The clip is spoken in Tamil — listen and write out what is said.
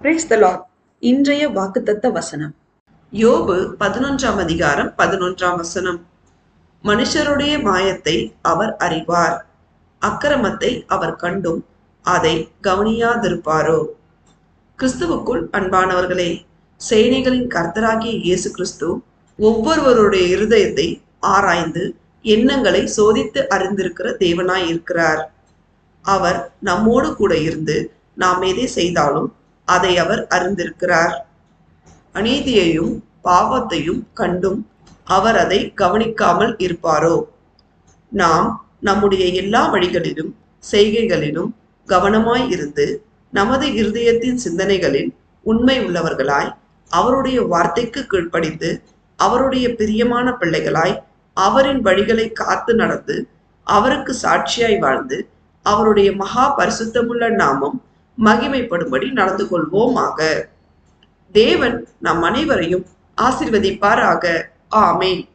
பிரேஸ் த லார்ட் இன்றைய வாக்குத்தத்த வசனம். யோபு பதினொன்றாம் அதிகாரம் பதினொன்றாம் வசனம். மனுஷருடைய மாயத்தை அவர் அறிவார். அக்கிரமத்தை அவர் கண்டும் அதை கவனியாதிருப்பாரோ? கிறிஸ்துவுக்குள் அன்பானவர்களே சேனைகளின் கர்த்தராகிய இயேசு கிறிஸ்து ஒவ்வொருவருடைய இருதயத்தை ஆராய்ந்து எண்ணங்களை சோதித்து அறிந்திருக்கிற தேவனாய் இருக்கிறார் அவர் நம்மோடு கூட இருந்து நாம் எதை செய்தாலும் அதை அவர் அறிந்திருக்கிறார். அநீதியையும் பாவத்தையும் கண்டும் அவர் அதை கவனிக்காமல் இருப்பாரோ? நாம் நம்முடைய எல்லா வழிகளிலும் செய்கைகளிலும் கவனமாய் இருந்து நமது இருதயத்தின் சிந்தனைகளில் உண்மை உள்ளவர்களாய் அவருடைய வார்த்தைக்கு கீழ்ப்படிந்து அவருடைய பிரியமான பிள்ளைகளாய் அவரின் வழிகளை காத்து நடந்து அவருக்கு சாட்சியாய் வாழ்ந்து அவருடைய மகா பரிசுத்தமுள்ள நாமம் மகிமைப்படும்படி நடந்து கொள்வோமாக தேவன் நம் அனைவரையும் ஆசிர்வதிப்பாராக. ஆமேன்.